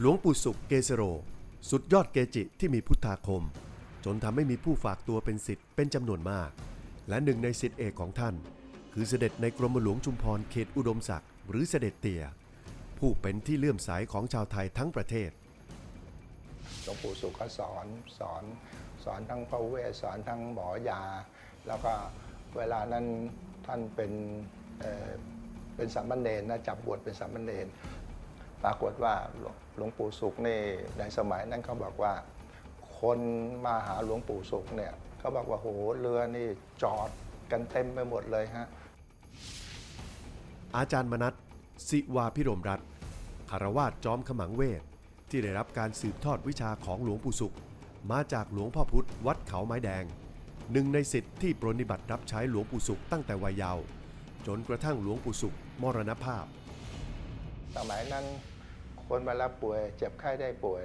หลวงปู่สุขเกษโร สุดยอดเกจิที่มีพุทธาคม จนทำให้มีผู้ฝากตัวเป็นสิทธิ์เป็นจำนวนมาก และหนึ่งในสิทธิเอกของท่าน คือเสด็จในกรมหลวงชุมพรเขตอุดมศักดิ์หรือเสด็จเตี่ยผู้เป็นที่เลื่อมใสของชาวไทยทั้งประเทศหลวงปู่สุขก็สอนสอนสอนทั้งพระเวสสอนทั้งหมอยา แล้วก็เวลานั้นท่านเป็นเเป็นสามเณรนะจับบวชเป็นสามเณร ปรากฏว่าหลวงปู่สุขนี่ในสมัยนั้นเขาบอกว่า คนมาหาหลวงปู่สุขเนี่ยเขาบอกว่าโหเรือนี่จอดกันเต็มไปหมดเลยฮะอาจารย์มนัสสิวาพิรมรัตน์คารวาสจอมขมังเวทที่ได้รับการสืบทอดวิชาของหลวงปู่สุข มาจากหลวงพ่อพุธวัดเขาไม้แดงหนึ่งในสิทธิ์ที่ปรนนิบัติรับใช้หลวงปู่สุขตั้งแต่วัยเยาว์จนกระทั่งหลวงปู่สุขมรณภาพ มัยนั้นคนเวลาป่วยเจ็บไข้ได้ป่วย